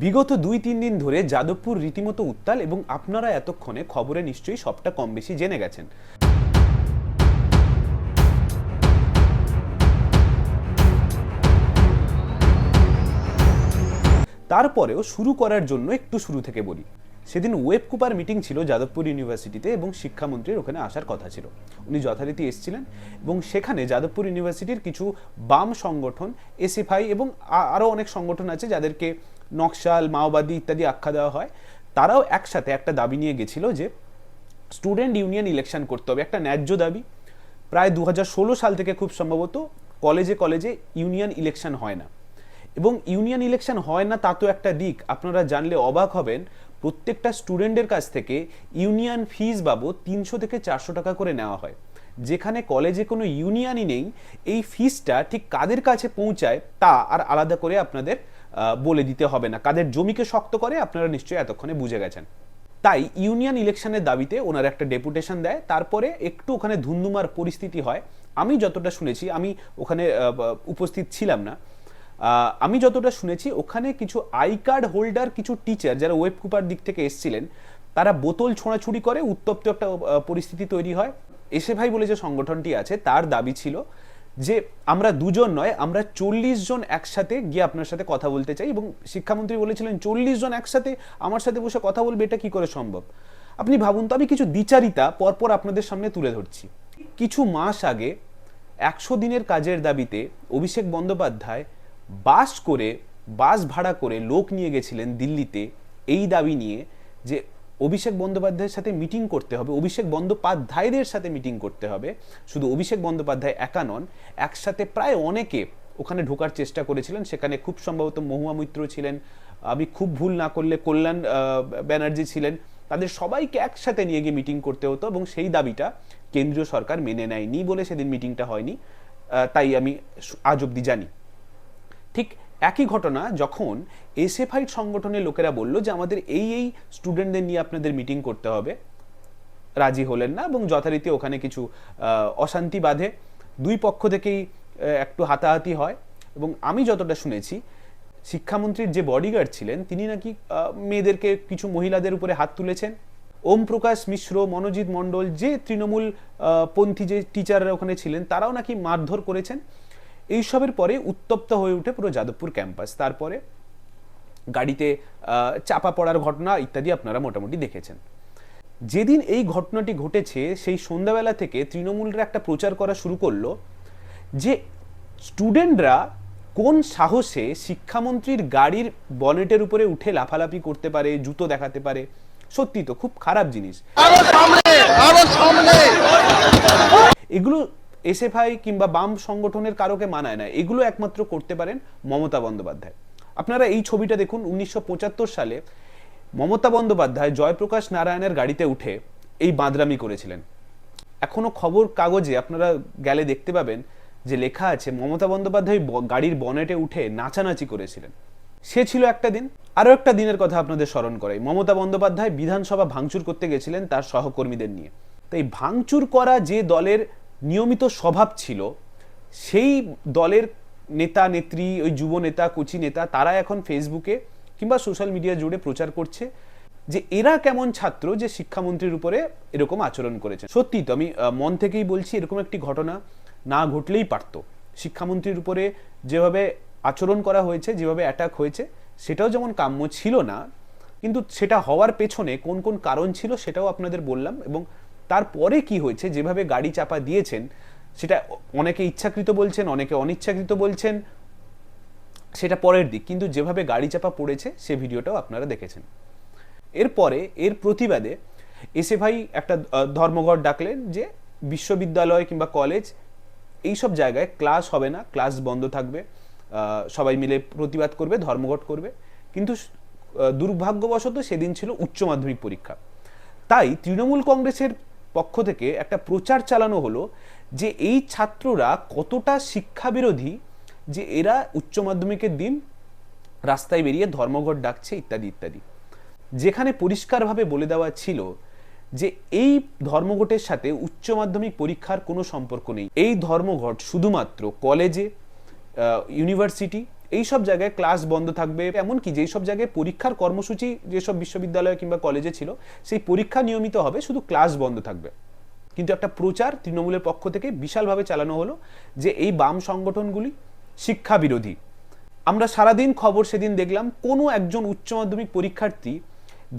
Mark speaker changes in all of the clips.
Speaker 1: বিগত দুই, তিন দিন ধরে যাদবপুর রীতিমতো উত্তাল এবং আপনারা এতক্ষণে খবরে নিশ্চয়ই সবটা কম বেশি জেনে গেছেন। তারপরেও শুরু করার জন্য একটু শুরু থেকে বলি। সেদিন ওয়েব কুপার মিটিং ছিল যাদবপুর ইউনিভার্সিটিতে এবং শিক্ষামন্ত্রীর ওখানে আসার কথা ছিল। উনি যথারীতি এসেছিলেন এবং সেখানে যাদবপুর ইউনিভার্সিটির কিছু বাম সংগঠন, এসএফআই এবং আরও অনেক সংগঠন আছে যাদেরকে নকশাল, মাওবাদী ইত্যাদি আখ্যা দেওয়া হয়। তারাও একসাথে একটা দাবি নিয়ে গেছিল যে স্টুডেন্ট ইউনিয়ন ইলেকশন করতে হবে। একটা ন্যায্য দাবি। প্রায় দু হাজার ষোলো সাল থেকে খুব সম্ভবত কলেজে কলেজে ইউনিয়ন ইলেকশন হয় না। এবং ইউনিয়ন ইলেকশন হয় না তা তো একটা দিক। আপনারা জানলে অবাক হবেন, প্রত্যেকটা স্টুডেন্টের কাছ থেকে ইউনিয়ন ফিজ বাবদ তিনশো থেকে চারশো টাকা করে নেওয়া হয়। যেখানে কলেজে কোনো ইউনিয়নই নেই, এই ফিজটা ঠিক কাদের কাছে পৌঁছায় তা আর আলাদা করে আপনাদের বলে দিতে হবে না। কাদের জমিকে শক্ত করে আপনারা নিশ্চয়ই এতক্ষণে বুঝে গেছেন। তাই ইউনিয়ন ইলেকশনের দাবিতে ওনার একটা ডেপুটেশন দেয়, তারপরে একটু ওখানে ধুন্ধুমার পরিস্থিতি হয়। আমি যতটা শুনেছি, আমি ওখানে উপস্থিত ছিলাম না। আমি যতটা শুনেছি, ওখানে কিছু আই কার্ড হোল্ডার, কিছু টিচার যারা ওয়েব কুপার দিক থেকে এসেছিলেন, তারা বোতল ছোঁড়াছুড়ি করে উত্তপ্ত একটা পরিস্থিতি তৈরি হয়। এসে ভাই বলে যে সংগঠনটি আছে। তার দাবি ছিল যে আমরা দুজন নয়, আমরা চল্লিশ জন একসাথে গিয়ে আপনার সাথে কথা বলতে চাই এবং শিক্ষামন্ত্রী বলেছিলেন, চল্লিশ জন একসাথে আমার সাথে বসে কথা বলবে, এটা কি করে সম্ভব? আপনি ভাবুন তো, আমি কিছু দ্বিচারিতা পরপর আপনাদের সামনে তুলে ধরছি। কিছু মাস আগে একশো দিনের কাজের দাবিতে অভিষেক বন্দ্যোপাধ্যায় বাস করে, বাস ভাড়া করে লোক নিয়ে গেছিলেন দিল্লিতে, এই দাবি নিয়ে যে অভিষেক বন্দ্যোপাধ্যায়ের সাথে মিটিং করতে হবে, অভিষেক বন্দ্যোপাধ্যায়দের সাথে মিটিং করতে হবে। শুধু অভিষেক বন্দ্যোপাধ্যায় একা নন, একসাথে প্রায় অনেকে ওখানে ঢোকার চেষ্টা করেছিলেন। সেখানে খুব সম্ভবত মহুয়া মৈত্র ছিলেন, আমি খুব ভুল না করলে কল্যাণ ব্যানার্জি ছিলেন। তাদের সবাইকে একসাথে নিয়ে গিয়ে মিটিং করতে হতো এবং সেই দাবিটা কেন্দ্রীয় সরকার মেনে নেয়নি বলে সেদিন মিটিংটা হয়নি। তাই আমি আজ অব্দি জানি। ঠিক একই ঘটনা যখন এসএফআই সংগঠনের লোকেরা বলল যে আমাদের এই এই স্টুডেন্টদের নিয়ে আপনাদের মিটিং করতে হবে, রাজি হলেন না এবং যথারীতি ওখানে কিছু অশান্তি বাঁধে। দুই পক্ষ থেকেই একটু হাতাহাতি হয় এবং আমি যতটা শুনেছি, শিক্ষামন্ত্রীর যে বডিগার্ড ছিলেন, তিনি নাকি মেয়েদেরকে কিছু মহিলাদের উপরে হাত তুলেছেন। ওম প্রকাশ মিশ্র, মনোজিৎ মণ্ডল, যে তৃণমূল পন্থী যে টিচাররা ওখানে ছিলেন, তারাও নাকি মারধর করেছেন। এইসবের পরে উত্তপ্ত হয়ে উঠে পুরো যাদবপুর ক্যাম্পাস। তারপরে গাড়িতে চাপা পড়ার ঘটনা ইত্যাদি আপনারা মোটামুটি দেখেছেন। যেদিন এই ঘটনাটি ঘটেছে সেই সন্ধ্যাবেলা থেকে তৃণমূলরা একটা প্রচার করা শুরু করল যে স্টুডেন্টরা কোন সাহসে শিক্ষামন্ত্রীর গাড়ির বনেটের উপরে উঠে লাফালাফি করতে পারে জুতো দেখাতে পারে সত্যি তো খুব খারাপ জিনিস। এগুলো এসএফআই কিংবা বাম সংগঠনের কারোকে মানায় না, এগুলো একমাত্র করতে পারেন মমতা বন্দ্যোপাধ্যায়। আপনারা এই ছবিটা দেখুন, উনিশশো পঁচাত্তর সালে মমতা বন্দ্যোপাধ্যায়, জয়প্রকাশ নারায়ণের গাড়িতে উঠে এই বাঁদরামি করেছিলেন। এখনও খবর কাগজে আপনারা গেলে দেখতে পাবেন যে লেখা আছে, মমতা বন্দ্যোপাধ্যায় গাড়ির বনেটে উঠে নাচানাচি করেছিলেন। সে ছিল একটা দিন। আরও একটা দিনের কথা আপনাদের স্মরণ করাই। মমতা বন্দ্যোপাধ্যায় বিধানসভা ভাঙচুর করতে গেছিলেন তার সহকর্মীদের নিয়ে। তাই ভাঙচুর করা যে দলের নিয়মিত স্বভাব ছিল, সেই দলের নেতা, নেত্রী, ওই যুব নেতা, কোচি নেতা, তারা এখন ফেসবুকে কিংবা সোশ্যাল মিডিয়া জুড়ে প্রচার করছে যে এরা কেমন ছাত্র যে শিক্ষামন্ত্রীর উপরে এরকম আচরণ করেছে। সত্যি তো আমি মন থেকেই বলছি এরকম একটি ঘটনা না ঘটলেই পারতো। শিক্ষামন্ত্রীর উপরে যেভাবে আচরণ করা হয়েছে, যেভাবে অ্যাটাক হয়েছে, সেটাও যেমন কাম্য ছিল না, কিন্তু সেটা হওয়ার পেছনে কোন কোন কারণ ছিল সেটাও আপনাদের বললাম এবং তারপরে কি হয়েছে? যেভাবে গাড়ি চাপা দিয়েছেন, সেটা অনেকে ইচ্ছাকৃত বলছেন, অনেকে অনিচ্ছাকৃত বলছেন, সেটা পরের দিক। কিন্তু যেভাবে গাড়ি চাপা পড়েছে, সে ভিডিওটাও আপনারা দেখেছেন। এরপরে, এর প্রতিবাদে এসে ভাই একটা ধর্মঘট ডাকলেন যে বিশ্ববিদ্যালয় কিংবা কলেজ এইসব জায়গায় ক্লাস হবে না, ক্লাস বন্ধ থাকবে সবাই মিলে প্রতিবাদ করবে, ধর্মঘট করবে। কিন্তু দুর্ভাগ্যবশত সেদিন ছিল উচ্চ মাধ্যমিক পরীক্ষা। তাই তৃণমূল কংগ্রেসের পক্ষ থেকে একটা প্রচার চালানো হলো যে এই ছাত্ররা কতটা শিক্ষাবিরোধী, যে এরা উচ্চ মাধ্যমিকের দিন রাস্তায় বেরিয়ে ধর্মঘট ডাকছে ইত্যাদি ইত্যাদি। যেখানে পরিষ্কারভাবে বলে দেওয়া ছিল যে এই ধর্মঘটের সাথে উচ্চ মাধ্যমিক পরীক্ষার কোনো সম্পর্ক নেই। এই ধর্মঘট শুধুমাত্র কলেজে ইউনিভার্সিটি এই সব জায়গায় ক্লাস বন্ধ থাকবে, এমনকি যেই সব জায়গায় পরীক্ষার কর্মসূচি যেসব বিশ্ববিদ্যালয় কিংবা কলেজে ছিল, সেই পরীক্ষা নিয়মিত হবে, শুধু ক্লাস বন্ধ থাকবে। কিন্তু একটা প্রচার তৃণমূলের পক্ষ থেকে বিশালভাবে চালানো হলো যে এই বাম সংগঠনগুলি শিক্ষা বিরোধী আমরা সারাদিন খবর সেদিন দেখলাম, কোনো একজন উচ্চ মাধ্যমিক পরীক্ষার্থী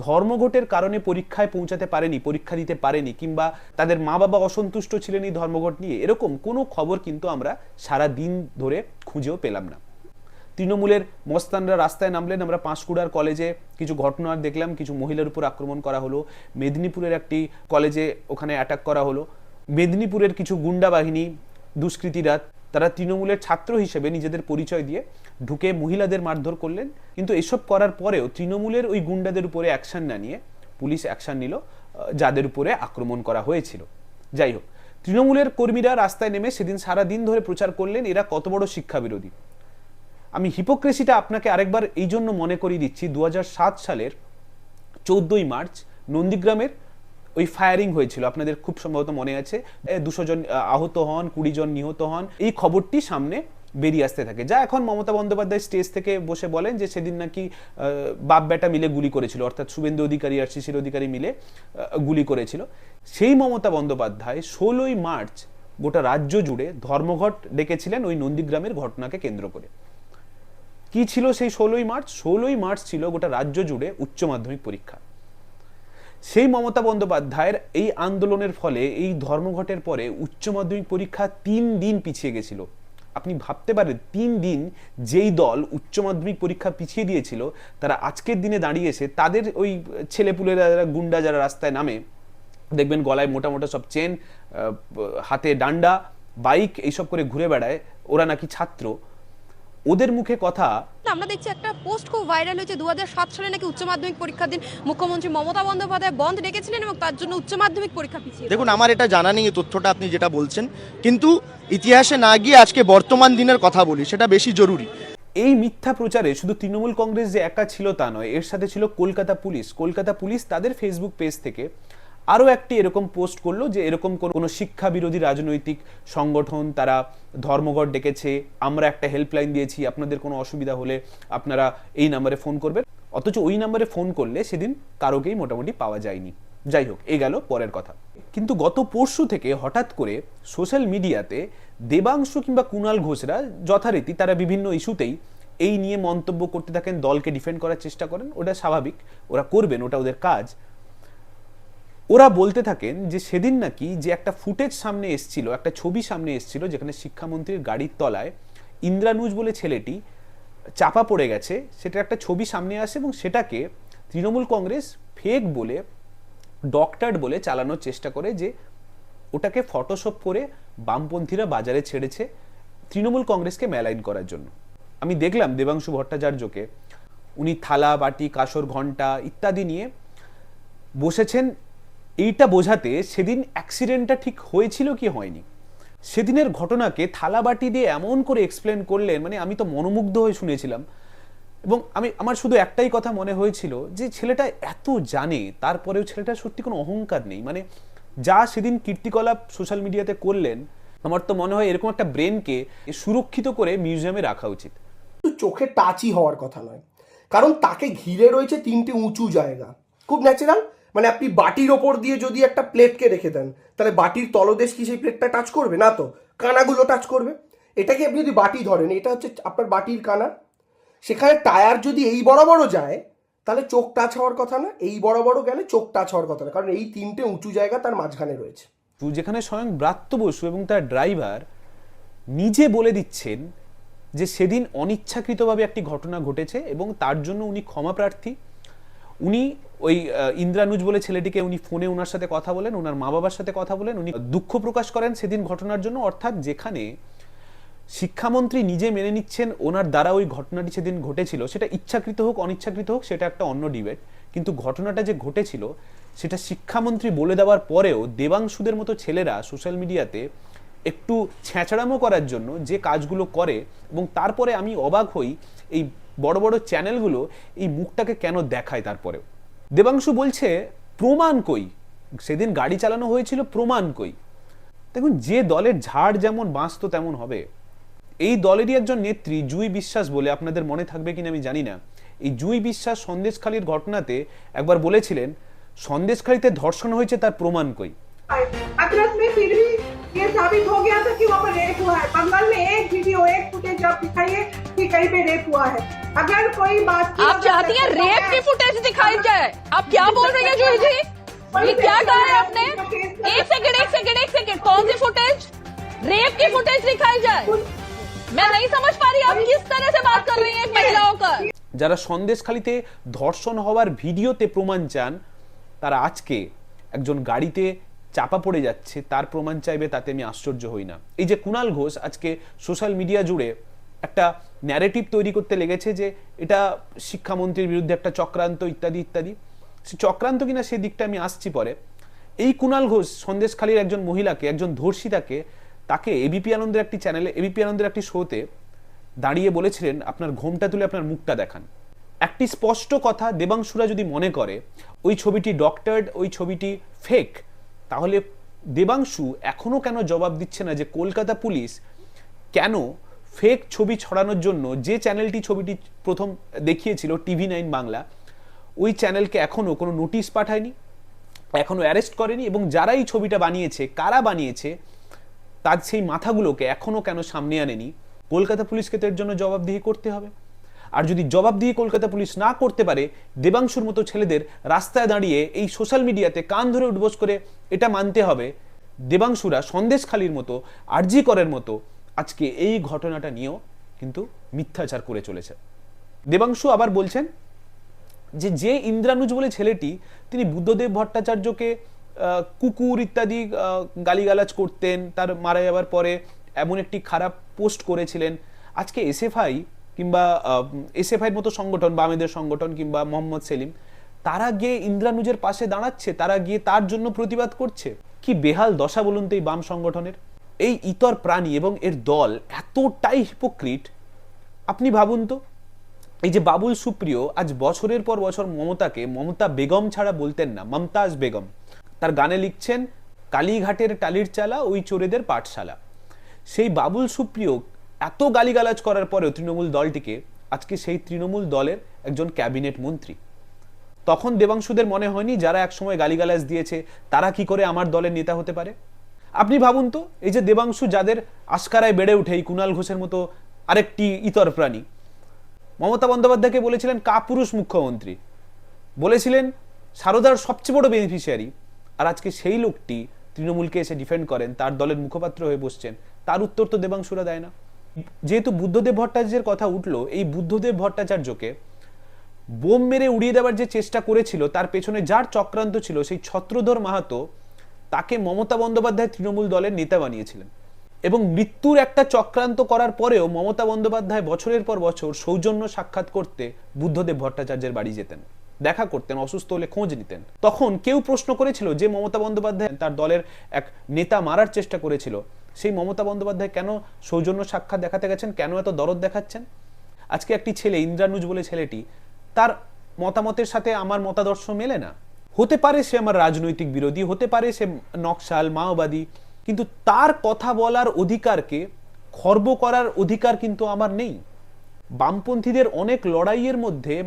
Speaker 1: ধর্মঘটের কারণে পরীক্ষায় পৌঁছাতে পারেনি, পরীক্ষা দিতে পারেনি, কিংবা তাদের মা বাবা অসন্তুষ্ট ছিলেন এই ধর্মঘট নিয়ে, এরকম কোনো খবর কিন্তু আমরা সারা দিন ধরে খুঁজেও পেলাম না। তৃণমূলের মস্তানরা রাস্তায় নামলেন। আমরা পাঁশকুড়ার কলেজে কিছু ঘটনা দেখলাম, কিছু মহিলার উপর আক্রমণ করা হলো। মেদিনীপুরের একটি কলেজে ওখানে অ্যাটাক করা হলো। মেদিনীপুরের কিছু গুন্ডা বাহিনী, দুষ্কৃতীরা, তারা তৃণমূলের ছাত্র হিসেবে নিজেদের পরিচয় দিয়ে ঢুকে মহিলাদের মারধর করলেন। কিন্তু এসব করার পরেও তৃণমূলের ওই গুন্ডাদের উপরে অ্যাকশন না নিয়ে পুলিশ অ্যাকশন নিল যাদের উপরে আক্রমণ করা হয়েছিল। যাই হোক, তৃণমূলের কর্মীরা রাস্তায় নেমে সেদিন সারা দিন ধরে প্রচার করলেন, এরা কত বড় শিক্ষা বিরোধী আমি হিপোক্রেসিটা আপনাকে আরেকবার এই জন্য মনে করিয়ে দিচ্ছি দু হাজার সাত সালের চৌদ্দই মার্চ নন্দীগ্রামের ওই ফায়ারিং হয়েছিল। আপনাদের খুব সম্ভবত মনে আছে দুশো জন আহত হন, কুড়ি জন নিহত হন, এই খবরটি সামনে বেরিয়ে আসতে থাকে। যা এখন মমতা বন্দ্যোপাধ্যায় স্টেজ থেকে বসে বলেন যে সেদিন নাকি বাপ বেটা মিলে গুলি করেছিল, অর্থাৎ শুভেন্দু অধিকারী আর শিশির অধিকারী মিলে গুলি করেছিল। সেই মমতা বন্দ্যোপাধ্যায় ষোলোই মার্চ গোটা রাজ্য জুড়ে ধর্মঘট ডেকেছিলেন ওই নন্দীগ্রামের ঘটনাকে কেন্দ্র করে। কি ছিল সেই ষোলোই মার্চ? ষোলোই মার্চ ছিল গোটা রাজ্য জুড়ে উচ্চ মাধ্যমিক পরীক্ষা। সেই মমতা বন্দ্যোপাধ্যায়ের এই আন্দোলনের ফলে, এই ধর্মঘটের পরে উচ্চ মাধ্যমিক পরীক্ষা তিন দিন পিছিয়ে গেছিল। আপনি ভাবতে পারেন, তিন দিন যেই দল উচ্চ মাধ্যমিক পরীক্ষা পিছিয়ে দিয়েছিল, তারা আজকের দিনে দাঁড়িয়েছে তাদের ওই ছেলেপুলেরা, যারা গুন্ডা যারা রাস্তায় নামে, দেখবেন গলায় মোটা মোটা সব চেন হাতে ডান্ডা, বাইক, এইসব করে ঘুরে বেড়ায়, ওরা নাকি ছাত্র। ওদের মুখে কথা।
Speaker 2: আমরা দেখছি একটা পোস্ট খুব ভাইরাল হয়েছে দু সালে নাকি উচ্চ মাধ্যমিক পরীক্ষার দিন মুখ্যমন্ত্রী মমতা বন্দ্যোপাধ্যায় বন্ধ ডেকেছিলেন এবং তার জন্য উচ্চ মাধ্যমিক পরীক্ষা পিছিয়ে
Speaker 3: দেখুন আমার এটা জানা নেই এই তথ্যটা আপনি যেটা বলছেন। কিন্তু ইতিহাসে না গিয়ে আজকে বর্তমান দিনের কথা বলি সেটা বেশি জরুরি।
Speaker 1: এই মিথ্যা প্রচারে শুধু তৃণমূল কংগ্রেস যে একা ছিল তা নয় এর সাথে ছিল কলকাতা পুলিশ। কলকাতা পুলিশ তাদের ফেসবুক পেজ থেকে আরও একটি এরকম পোস্ট করল যে এরকম কোনো শিক্ষা বিরোধী রাজনৈতিক সংগঠন, তারা ধর্মঘট ডেকেছে, আমরা একটা হেল্পলাইন দিয়েছি, আপনাদের কোনো অসুবিধা হলে আপনারা এই নাম্বারে ফোন করবেন। অথচ ওই নাম্বারে ফোন করলে সেদিন কারোকেই মোটামুটি পাওয়া যায়নি। যাই হোক, এ গেল পরের কথা। কিন্তু গত পরশু থেকে হঠাৎ করে সোশ্যাল মিডিয়াতে দেবাংশু কিংবা কুণাল ঘোষরা যথারীতি তারা বিভিন্ন ইস্যুতেই এই নিয়ে মন্তব্য করতে থাকেন, দলকে ডিফেন্ড করার চেষ্টা করেন। ওটা স্বাভাবিক, ওরা করবেন, ওটা ওদের কাজ। ওরা বলতে থাকেন যে সেদিন নাকি যে একটা ফুটেজ সামনে এসছিল, একটা ছবি সামনে এসছিল যেখানে শিক্ষামন্ত্রীর গাড়ির তলায় ইন্দ্রানুজ বলে ছেলেটি চাপা পড়ে গেছে সেটা একটা ছবি সামনে আসে এবং সেটাকে তৃণমূল কংগ্রেস ফেক বলে ডক্টর বলে চালানোর চেষ্টা করে যে ওটাকে ফটোশপ করে বামপন্থীরা বাজারে ছেড়েছে তৃণমূল কংগ্রেসকে মেলাইন করার জন্য। আমি দেখলাম দেবাংশু ভট্টাচার্যকে। উনি থালা, বাটি, কাসর ঘণ্টা ইত্যাদি নিয়ে বসেছেন এইটা বোঝাতে সেদিন অ্যাক্সিডেন্টটা ঠিক হয়েছিল কি হয়নি? সেদিনের ঘটনাকে থালাবাটি দিয়ে এমন করে এক্সপ্লেন করলেন মানে আমি তো মনোমুগ্ধ হয়ে শুনেছিলাম। এবং আমি, আমার শুধু একটাই কথা মনে হয়েছিল যে ছেলেটা এত জানে, তারপরেও ছেলেটা সত্যি কোনো অহংকার নেই। মানে যা সেদিন কীর্তিকলাপ সোশ্যাল মিডিয়াতে করলেন, আমার তো মনে হয় এরকম একটা ব্রেনকে সুরক্ষিত করে মিউজিয়ামে রাখা উচিত।
Speaker 4: চোখে টাচই হওয়ার কথা নয়, কারণ তাকে ঘিরে রয়েছে তিনটে উঁচু জায়গা। খুব ন্যাচারাল মানে আপনি বাটির ওপর দিয়ে যদি একটা প্লেটকে রেখে দেন, তাহলে বাটির তলদেশ কি সেই প্লেটটা টাচ করবে? না তো। কানাগুলো টাচ করবে। এটাকে আপনি যদি বাটি ধরেন, এটা হচ্ছে আপনার বাটির কানা। সেখানে টায়ার যদি এই বড় যায়, তাহলে চোখ টাচ হওয়ার কথা না, এই বড় গেলে চোখ টাচ হওয়ার কথা না, কারণ এই তিনটে উঁচু জায়গা তার মাঝখানে রয়েছে।
Speaker 1: যেখানে স্বয়ং ব্রাত্য বসু এবং তার ড্রাইভার নিজে বলে দিচ্ছেন যে সেদিন অনিচ্ছাকৃতভাবে একটি ঘটনা ঘটেছে এবং তার জন্য উনি ক্ষমা প্রার্থী। উনি ওই ইন্দ্রানুজ বলে ছেলেটিকে উনি ফোনে ওনার সাথে কথা বলেন ওনার মা বাবার সাথে কথা বলেন, উনি দুঃখ প্রকাশ করেন সেদিন ঘটনার জন্য। অর্থাৎ যেখানে শিক্ষামন্ত্রী নিজে মেনে নিচ্ছেন, ওনার দ্বারা ওই ঘটনাটি সেদিন ঘটেছিল। সেটা ইচ্ছাকৃত হোক, অনিচ্ছাকৃত হোক, সেটা একটা অন্য ডিবেট কিন্তু ঘটনাটা যে ঘটেছিল, সেটা শিক্ষামন্ত্রী বলে দেওয়ার পরেও দেবাংশুদের মতো ছেলেরা সোশ্যাল মিডিয়াতে একটু ছ্যাঁচড়ামো করার জন্য যে কাজগুলো করে এবং তারপরে আমি অবাক হই এই বড় বড় চ্যানেলগুলো এই মুখটাকে কেন দেখায় তারপরেও। দেবাংশু বলছে, প্রমাণ কই? সেদিন গাড়ি চালানো হয়েছিল প্রমাণ কই। দেখুন, যে দলের ঝাড় যেমন বাঁচত তেমন হবে। এই দলেরই একজন নেত্রী, জুই বিশ্বাস বলে আপনাদের মনে থাকবে কিনা আমি জানি না। এই জুই বিশ্বাস সন্দেশখালীর ঘটনাতে একবার বলেছিলেন, সন্দেশখালীতে ধর্ষণ হয়েছে তার প্রমাণ কই?
Speaker 5: ये साबित हो गया था कि वहाँ पर रेप हुआ है बंगाल में एक वीडियो एक फुटेज आप दिखाइए कि कहीं पे रेप हुआ है अगर कोई बात की
Speaker 6: आप
Speaker 5: अगर
Speaker 6: चाहती हैं
Speaker 5: सच्चाई
Speaker 6: रेप
Speaker 5: है,
Speaker 6: की फुटेज दिखाई जाए आप क्या बोल रही हैं जूही जी ये क्या कहा है आपने एक सेकंड एक सेकंड एक सेकंड कौन सी फुटेज रेप की फुटेज दिखाई जाए मैं नहीं समझ पा रही आप किस तरह से बात कर रही हैं एक महिला होकर
Speaker 1: যারা সন্দেশখালীতে ধর্ষণ হওয়ার ভিডিওতে প্রমাণ চান তারা আজকে একজন গাড়িতে চাপা পড়ে যাচ্ছে, তার প্রমাণ চাইবে, তাতে আমি আশ্চর্য হই না। এই যে কুণাল ঘোষ আজকে সোশ্যাল মিডিয়া জুড়ে একটা ন্যারেটিভ তৈরি করতে লেগেছে যে এটা শিক্ষামন্ত্রীর বিরুদ্ধে একটা চক্রান্ত ইত্যাদি ইত্যাদি। সে চক্রান্ত কিনা সে দিকটা আমি আসছি পরে। এই কুণাল ঘোষ সন্দেশখালীর একজন মহিলাকে, একজন ধর্ষিতাকে, তাকে এবিপি আনন্দের একটি চ্যানেলে এবিপি আনন্দের একটি শোতে দাঁড়িয়ে বলেছিলেন, আপনার ঘোমটা তুলে আপনার মুখটা দেখান। একটি স্পষ্ট কথা দেবাংশুরা যদি মনে করে, ওই ছবিটি ডক্টরড ওই ছবিটি ফেক তাহলে দেবাংশু এখনও কেন জবাব দিচ্ছে না যে কলকাতা পুলিশ কেন ফেক ছবি ছড়ানোর জন্য যে চ্যানেলটি ছবিটি প্রথম দেখিয়েছিল টিভি নাইন বাংলা, ওই চ্যানেলকে এখনও কোনো নোটিশ পাঠায়নি এখনও অ্যারেস্ট করেনি এবং যারা এই ছবিটা বানিয়েছে, কারা বানিয়েছে, তার সেই মাথাগুলোকে এখনও কেন সামনে আনেনি? কলকাতা পুলিশকে তো এর জন্য জবাবদিহি করতে হবে। আর যদি জবাব দিয়ে কলকাতা পুলিশ না করতে পারে, দেবাংশুর মতো ছেলেদের রাস্তায় দাঁড়িয়ে এই সোশ্যাল মিডিয়াতে কান ধরে উঠবোস করে এটা মানতে হবে। দেবাংশুরা সন্দেশখালির মতো, আরজি করের মতো আজকে এই ঘটনাটা নিয়েও কিন্তু মিথ্যাচার করে চলেছে। দেবাংশু আবার বলছেন যে যে ইন্দ্রানুজ বলে ছেলেটি, তিনি বুদ্ধদেব ভট্টাচার্যকে কুকুর ইত্যাদি গালিগালাজ করতেন, তার মারা যাওয়ার পরে এমন একটি খারাপ পোস্ট করেছিলেন। আজকে এসএফআই কিংবা এসএফআইয়ের মতো সংগঠন বামেদের সংগঠন কিংবা মোহাম্মদ সেলিম, তারা গিয়ে ইন্দ্রানুজের পাশে দাঁড়াচ্ছে, তারা গিয়ে তার জন্য প্রতিবাদ করছে। কি বেহাল দশা বলুন তো এই বাম সংগঠনের? এই ইতর প্রাণী এবং এর দল এতটাই হিপোক্রিট আপনি ভাবুন তো, এই যে বাবুল সুপ্রিয় আজ বছরের পর বছর মমতাকে, মমতা বেগম ছাড়া বলতেন না, মমতাজ বেগম। তার গানে লিখছেন, কালীঘাটের টালির চালা, ওই চোরেদের পাঠশালা। সেই বাবুল সুপ্রিয় এত গালিগালাজ করার পরেও তৃণমূল দলটিকে আজকে সেই তৃণমূল দলের একজন ক্যাবিনেট মন্ত্রী। তখন দেবাংশুদের মনে হয়নি যারা একসময় গালিগালাজ দিয়েছে, তারা কি করে আমার দলের নেতা হতে পারে? আপনি ভাবুন তো, এই যে দেবাংশু যাদের আস্কারায় বেড়ে ওঠে এই কুণাল ঘোষের মতো আরেকটি ইতর প্রাণী। মমতা বন্দ্যোপাধ্যায়কে বলেছিলেন কাপুরুষ মুখ্যমন্ত্রী? বলেছিলেন, সারদার সবচেয়ে বড় বেনিফিশিয়ারি আর আজকে সেই লোকটি তৃণমূলকে এসে ডিফেন্ড করেন, তার দলের মুখপাত্র হয়ে বসছেন। তার উত্তর তো দেবাংশুরা দেয় না। যেহেতু বুদ্ধদেব ভট্টাচার্যের কথা উঠল, এই বুদ্ধদেব ভট্টাচার্যকে বোম মেরে উড়িয়ে দেওয়ার যে চেষ্টা করেছিল, তার পেছনে যার চক্রান্ত ছিল, সেই ছত্রধর মাহাতো তাকে মমতা বন্দ্যোপাধ্যায় তৃণমূল দলের নেতা বানিয়েছিলেন। এবং মৃত্যুর একটা চক্রান্ত করার পরেও মমতা বন্দ্যোপাধ্যায় বছরের পর বছর সৌজন্য সাক্ষাৎ করতে বুদ্ধদেব ভট্টাচার্যের বাড়ি যেতেন, দেখা করতেন, অসুস্থ হলে খোঁজ নিতেন। তখন কেউ প্রশ্ন করেছিল যে মমতা বন্দ্যোপাধ্যায় তার দলের এক নেতা মারার চেষ্টা করেছিল। সেই মমতা বন্দ্যোপাধ্যায় কেন সৌজন্য সাক্ষাৎ দেখাতে গেছেন? কেন এত দরদ দেখাচ্ছেন? আজকে একটি ছেলে, ইন্দ্রানুজ বলে ছেলেটি, তার মতামতের সাথে আমার মতাদর্শ মেলে না। হতে পারে সে আমার রাজনৈতিক বিরোধী, হতে পারে সে নকশাল, মাওবাদী, কিন্তু তার কথা বলার অধিকারকে খর্ব করার অধিকার কিন্তু আমার নেই। বামপন্থীদের অনেক লড়াইয়ের মধ্যে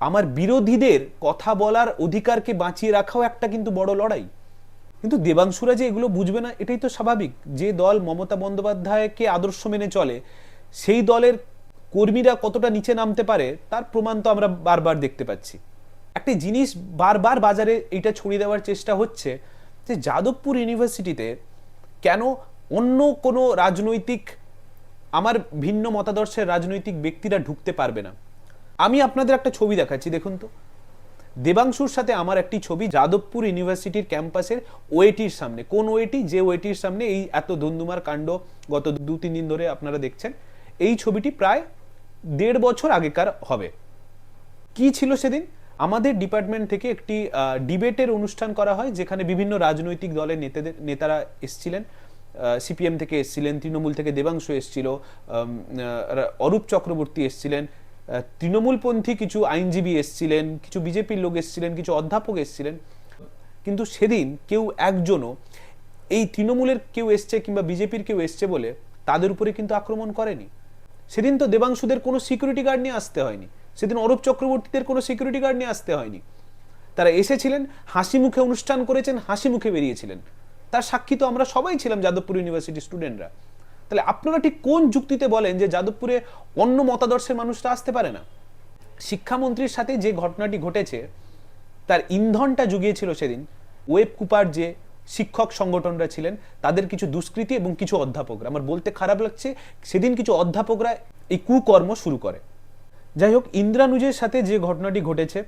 Speaker 1: আমার বিরোধীদের কথা বলার অধিকারকে বাঁচিয়ে রাখাও একটা কিন্তু বড় লড়াই। কিন্তু দেবাংশুরা যে এগুলো বুঝবে না, এটাই তো স্বাভাবিক। যে দল মমতা বন্দ্যোপাধ্যায়কে আদর্শ মেনে চলে, সেই দলের কর্মীরা কতটা নিচে নামতে পারে, তার প্রমাণ তো আমরা বারবার দেখতে পাচ্ছি। একটি জিনিস বারবার বাজারে এটা ছড়িয়ে দেওয়ার চেষ্টা হচ্ছে, যে যাদবপুর ইউনিভার্সিটিতে কেন অন্য কোনো রাজনৈতিক, আমার ভিন্ন মতাদর্শের রাজনৈতিক ব্যক্তিরা ঢুকতে পারবে না? আমি আপনাদের একটা ছবি দেখাচ্ছি, দেখুন তো। দেবাংশুর সাথে আমার একটি ছবি যাদবপুর ইউনিভার্সিটির ক্যাম্পাসের ওয়েটির সামনে। কোন ওয়েটি? যে ওয়েটির সামনে এই এত ধুন্ধুমার কাণ্ড গত দু তিন দিন ধরে আপনারা দেখছেন। এই ছবিটি প্রায় দেড় বছর আগেকার হবে। কি ছিল সেদিন? আমাদের ডিপার্টমেন্ট থেকে একটি ডিবেটের অনুষ্ঠান করা হয়, যেখানে বিভিন্ন রাজনৈতিক দলের নেতাদের, নেতারা এসছিলেন। সিপিএম থেকে এসছিলেন, তৃণমূল থেকে দেবাংশু এসছিল অরূপ চক্রবর্তী এসছিলেন তৃণমূলপন্থী কিছু আইনজীবী এসছিলেন, কিছু বিজেপির লোক এসছিলেন, কিছু অধ্যাপক এসছিলেন। কিন্তু সেদিন কেউ একজনও এই তৃণমূলের কেউ এসছে কিংবা বিজেপির কেউ এসছে বলে তাদের উপরে কিন্তু আক্রমণ করেনি। সেদিন তো দেবাংশুদের কোনো সিকিউরিটি গার্ড নিয়ে আসতে হয়নি। সেদিন অরূপ চক্রবর্তীদের কোনো সিকিউরিটি গার্ড নিয়ে আসতে হয়নি। তারা এসেছিলেন, হাসি মুখে অনুষ্ঠান করেছেন, হাসি মুখে বেরিয়েছিলেন। তার সাক্ষী তো আমরা সবাই ছিলাম যাদবপুর ইউনিভার্সিটি স্টুডেন্টরা তাহলে আপনারা ঠিক কোন যুক্তিতে বলেন যে যাদবপুরে অন্য মতাদর্শের মানুষরা আসতে পারে না? শিক্ষামন্ত্রীর সাথে যে ঘটনাটি ঘটেছে, তার ইন্ধনটা জুগিয়েছিল সেদিন। ওয়েব কুপার যে শিক্ষক সংগঠনরা ছিলেন, তাদের কিছু দুষ্কৃতী এবং কিছু অধ্যাপকরা। আমার বলতে খারাপ লাগছে, সেদিন কিছু অধ্যাপকরা এই কুকর্ম শুরু করে। যাই হোক, ইন্দ্রানুজের সাথে যে ঘটনাটি ঘটেছে,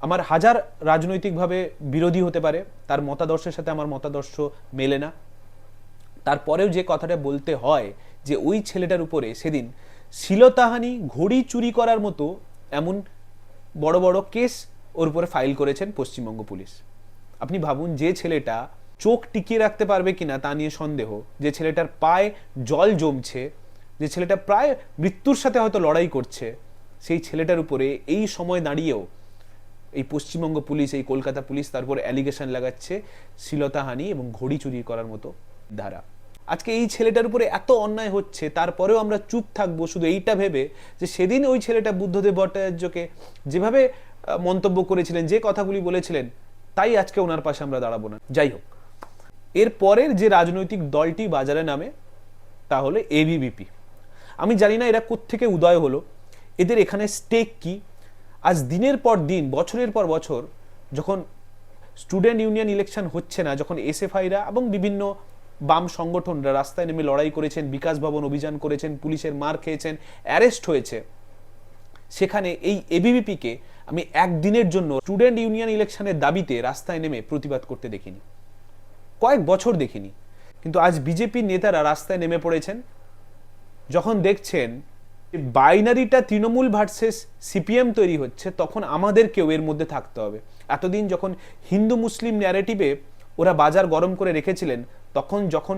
Speaker 1: আমার হাজার রাজনৈতিকভাবে বিরোধী হতে পারে, তার মতাদর্শের সাথে আমার মতাদর্শ মেলে না। তারপরেও যে কথাটা বলতে হয় যে ওই ছেলেটার উপরে সেদিন শিলতাহানি ঘড়ি চুরি করার মতো এমন বড় বড় কেস ওর উপরে ফাইল করেছেন পশ্চিমবঙ্গ পুলিশ। আপনি ভাবুন যে ছেলেটা চোখ টিকিয়ে রাখতে পারবে কিনা তা নিয়ে সন্দেহ। যে ছেলেটার পায়ে জল জমছে, যে ছেলেটা প্রায় মৃত্যুর সাথে হয়তো লড়াই করছে, সেই ছেলেটার উপরে এই সময় দাঁড়িয়েও এই পশ্চিমবঙ্গ পুলিশ, এই কলকাতা পুলিশ তারপর অ্যালিগেশন লাগাচ্ছে শ্লীলতাহানি এবং ঘড়ি চুরি করার মতো ধারা। আজকে এই ছেলেটার উপরে এত অন্যায় হচ্ছে, তারপরেও আমরা চুপ থাকব, শুধু এইটা ভেবে যে সেদিন ওই ছেলেটা বুদ্ধদেব ভট্টাচার্যকে যেভাবে মন্তব্য করেছিলেন, যে কথাগুলি বলেছিলেন, তাই আজকে ওনার পাশে আমরা দাঁড়াবো না। যাই হোক, এর পরের যে রাজনৈতিক দলটি বাজারে নামে, তা হলো এবিভিপি আমি জানি না এরা কোত্থেকে উদয় হলো, এদের এখানে স্টেক কি? আজ দিনের পর দিন, বছরের পর বছর, যখন স্টুডেন্ট ইউনিয়ন ইলেকশন হচ্ছে না, যখন এসএফআইরা এবং বিভিন্ন বাম সংগঠনরা রাস্তায় নেমে লড়াই করেছেন, বিকাশ ভবন অভিযান করেছেন, পুলিশের মার খেয়েছেন, অ্যারেস্ট হয়েছে। সেখানে এই এবিভিপিকে আমি একদিনের জন্য স্টুডেন্ট ইউনিয়ন ইলেকশনের দাবিতে রাস্তায় নেমে প্রতিবাদ করতে দেখিনি। কয়েক বছর দেখিনি। কিন্তু আজ বিজেপির নেতারা রাস্তায় নেমে পড়েছেন। যখন দেখছেন বাইনারিটা তৃণমূল ভার্সেস সিপিএম তৈরি হচ্ছে, তখন আমাদেরকেও এর মধ্যে থাকতে হবে। এতদিন যখন হিন্দু মুসলিম ন্যারেটিভে ওরা বাজার গরম করে রেখেছিলেন তখন যখন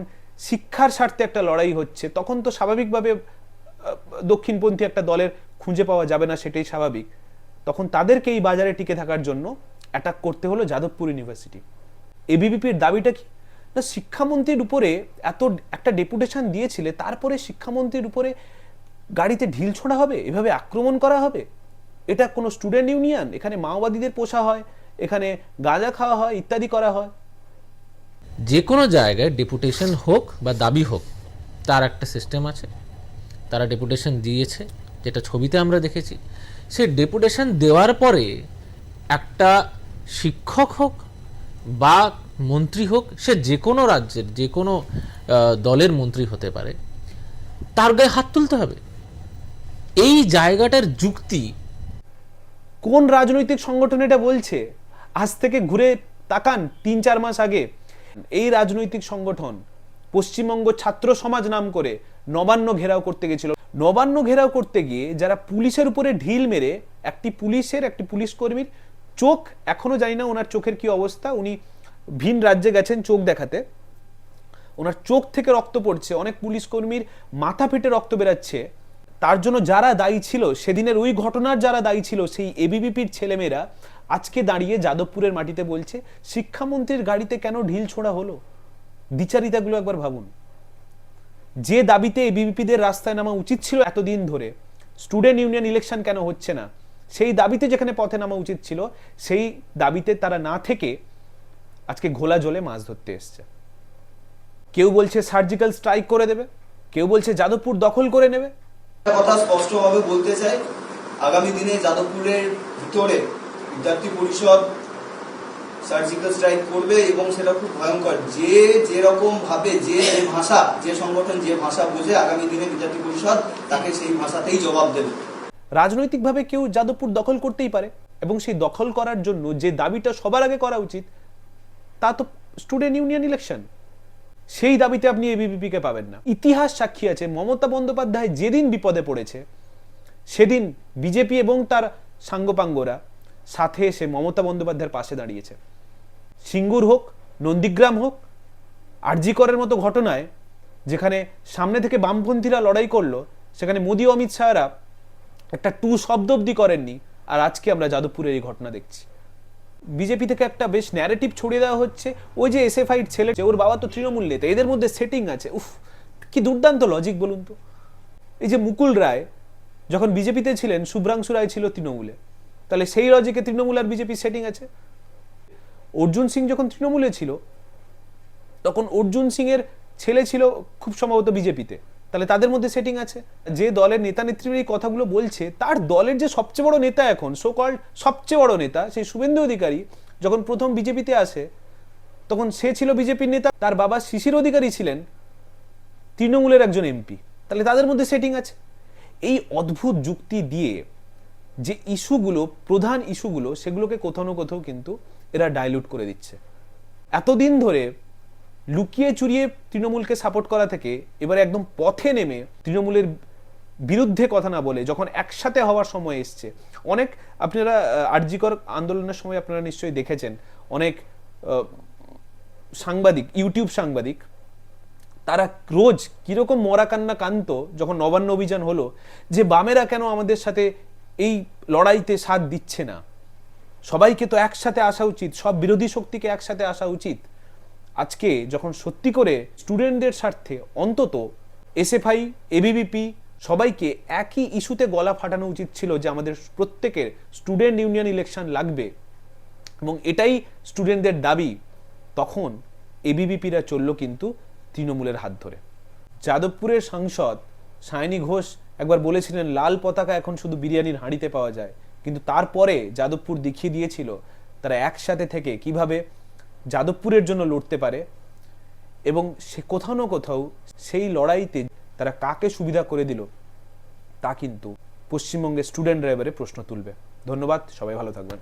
Speaker 1: শিক্ষার স্বার্থে একটা লড়াই হচ্ছে, তখন তো স্বাভাবিকভাবে দক্ষিণপন্থী একটা দলের খুঁজে পাওয়া যাবে না, সেটাই স্বাভাবিক। তখন তাদেরকে এই বাজারে টিকে থাকার জন্য অ্যাটাক করতে হলো যাদবপুর ইউনিভার্সিটি এবিভিপির দাবিটা কি? না, শিক্ষামন্ত্রীর উপরে এত একটা ডেপুটেশন দিয়েছিলে, তারপরে শিক্ষামন্ত্রীর উপরে গাড়িতে ঢিল ছোড়া হবে? এভাবে আক্রমণ করা হবে? এটা কোনো স্টুডেন্ট ইউনিয়ন এখানে মাওবাদীদের পোষা হয়, এখানে গাঁজা খাওয়া হয়, ইত্যাদি করা হয়।
Speaker 7: যে কোনো জায়গায় ডেপুটেশন হোক বা দাবি হোক, তার একটা সিস্টেম আছে। তারা ডেপুটেশন দিয়েছে, যেটা ছবিতে আমরা দেখেছি। সে ডেপুটেশন দেওয়ার পরে একটা শিক্ষক হোক বা মন্ত্রী হোক, সে যে কোনো রাজ্যের, যে কোনো দলের মন্ত্রী হতে পারে, তার গায়ে হাত তুলতে হবে। এই জায়গাটার যুক্তি
Speaker 1: কোন রাজনৈতিক সংগঠন এটা বলছে? আজ থেকে ঘুরে তাকান তিন চার মাস আগে এই রাজনৈতিক সংগঠন পশ্চিমবঙ্গ ছাত্র সমাজ নাম করে নবান্ন ঘেরাও করতে গেছিল। নবান্ন ঘেরাও করতে গিয়ে যারা পুলিশের উপরে ঢিল মেরে একটি পুলিশের, একটি পুলিশ কর্মীর চোখ এখনও জানি না ওনার চোখের কি অবস্থা? উনি ভিন রাজ্যে গেছেন চোখ দেখাতে। ওনার চোখ থেকে রক্ত পড়ছে, অনেক পুলিশ কর্মীর মাথা ফেটে রক্ত বেরাচ্ছে। তার জন্য যারা দায়ী ছিল, সেদিনের ওই ঘটনার যারা দায়ী ছিল, সেই এবিভিপির ছেলেমেয়েরা আজকে দাঁড়িয়ে যাদবপুরের মাটিতে বলছে, শিক্ষামন্ত্রীর গাড়িতে কেন ঢিল ছোড়া হলো? দ্বিচারিতাগুলো একবার ভাবুন। যে দাবিতে এবিভিপিদের রাস্তায় নামা উচিত ছিল এতদিন ধরে, স্টুডেন্ট ইউনিয়ন ইলেকশন কেন হচ্ছে না? সেই দাবিতে যেখানে পথে নামা উচিত ছিল, সেই দাবিতে তারা না থেকে আজকে ঘোলা জলে মাছ ধরতে এসছে। কেউ বলছে সার্জিক্যাল স্ট্রাইক করে দেবে, কেউ বলছে যাদবপুর দখল করে নেবে।
Speaker 8: কথা স্পষ্টভাবে বলতে চাই, আগামী দিনে যাদবপুরের ভিতরে বিদ্যার্থী পরিষদ সার্জিক্যাল স্ট্রাইক করবে এবং সেটা খুব ভয়ঙ্কর। যে যেরকম ভাবে যে যে ভাষা, যে সংগঠন যে ভাষা বোঝে, আগামী দিনে বিদ্যার্থী পরিষদ তাকে সেই ভাষাতেই জবাব দেবে।
Speaker 1: রাজনৈতিকভাবে কেউ যাদবপুর দখল করতেই পারে এবং সেই দখল করার জন্য যে দাবিটা সবার আগে করা উচিত, তা তো স্টুডেন্ট ইউনিয়ন ইলেকশন সেই দাবিতে আপনি এবিভিপিকে পাবেন না। ইতিহাস সাক্ষী আছে, মমতা বন্দ্যোপাধ্যায় যেদিন বিপদে পড়েছে, সেদিন বিজেপি এবং তার সাঙ্গপাঙ্গরা সাথে এসে মমতা বন্দ্যোপাধ্যায়ের পাশে দাঁড়িয়েছে। সিঙ্গুর হোক, নন্দীগ্রাম হোক আরজিকরের মতো ঘটনায় যেখানে সামনে থেকে বামপন্থীরা লড়াই করল, সেখানে মোদী ও অমিত শাহরা একটা টু শব্দ অব্দি করেননি, আর আজকে আমরা যাদবপুরের এই ঘটনা দেখছি। বিজেপি থেকে একটা বেশ ন্যারেটিভ ছড়িয়ে দেওয়া হচ্ছে, ওই যে এসএফআইর ছেলে, যে ওর বাবা তো তৃণমূল নেতা, এদের মধ্যে সেটিং আছে। উফ, কি দুর্দান্ত লজিক বলুন তো। এই যে মুকুল রায়, যখন বিজেপিতে ছিলেন, শুভ্রাংশু রায় ছিল তৃণমূলে। তাহলে সেই লজিকে তৃণমূল আর বিজেপি সেটিং আছে? অর্জুন সিং যখন তৃণমূলে ছিল, তখন অর্জুন সিং এর ছেলে ছিল খুব সম্ভবত বিজেপিতে তাহলে তাদের মধ্যে সেটিং আছে। যে দলের নেতা নেত্রীরা এই কথাগুলো বলছে, তার দলের যে সবচেয়ে বড় নেতা এখন সো কল্ড সবচেয়ে বড় নেতা সেই শুভেন্দু অধিকারী, যখন প্রথম বিজেপিতে আসে, তখন সে ছিল বিজেপির নেতা, তার বাবা শিশির অধিকারী ছিলেন তৃণমূলের একজন এমপি তাহলে তাদের মধ্যে সেটিং আছে। এই অদ্ভুত যুক্তি দিয়ে যে ইস্যুগুলো, প্রধান ইস্যুগুলো, সেগুলোকে কোথাও না কোথাও কিন্তু এরা ডাইলুট করে দিচ্ছে। এতদিন ধরে লুকিয়ে চুরিয়ে তৃণমূলকে সাপোর্ট করা থেকে এবারে একদম পথে নেমে তৃণমূলের বিরুদ্ধে কথা না বলে, যখন একসাথে হওয়ার সময় এসছে, অনেক আপনারা আরজিকর আন্দোলনের সময় আপনারা নিশ্চয়ই দেখেছেন, অনেক সাংবাদিক, ইউটিউব সাংবাদিক, তারা রোজ কীরকম মরা কান্না কান্ত, যখন নবান্ন অভিযান হলো, যে বামেরা কেন আমাদের সাথে এই লড়াইতে সাথ দিচ্ছে না। সবাইকে তো একসাথে আসা উচিত, সব বিরোধী শক্তিকে একসাথে আসা উচিত। আজকে যখন সত্যি করে স্টুডেন্টদের স্বার্থে অন্তত এসএফআই, এবিবিপি সবাইকে একই ইস্যুতে গলা ফাটানো উচিত ছিল যে আমাদের প্রত্যেকের স্টুডেন্ট ইউনিয়ন ইলেকশন লাগবে। এবং এটাই স্টুডেন্টদের দাবি। তখন এবিবিপিরা চলল কিন্তু তৃণমূলের হাত ধরে। যাদবপুরের সাংসদ সায়নী ঘোষ একবার বলেছিলেন, লাল পতাকা এখন শুধু বিরিয়ানির হাঁড়িতে পাওয়া যায়। কিন্তু তারপরে যাদবপুর দেখিয়ে দিয়েছিল তারা একসাথে থেকে কীভাবে যাদবপুরের জন্য লড়তে পারে এবং সে কোথাও না কোথাও সেই লড়াইতে তারা কাকে সুবিধা করে দিল, তা কিন্তু পশ্চিমবঙ্গের স্টুডেন্ট ড্রাইভারে প্রশ্ন তুলবে। ধন্যবাদ, সবাই ভালো থাকবেন।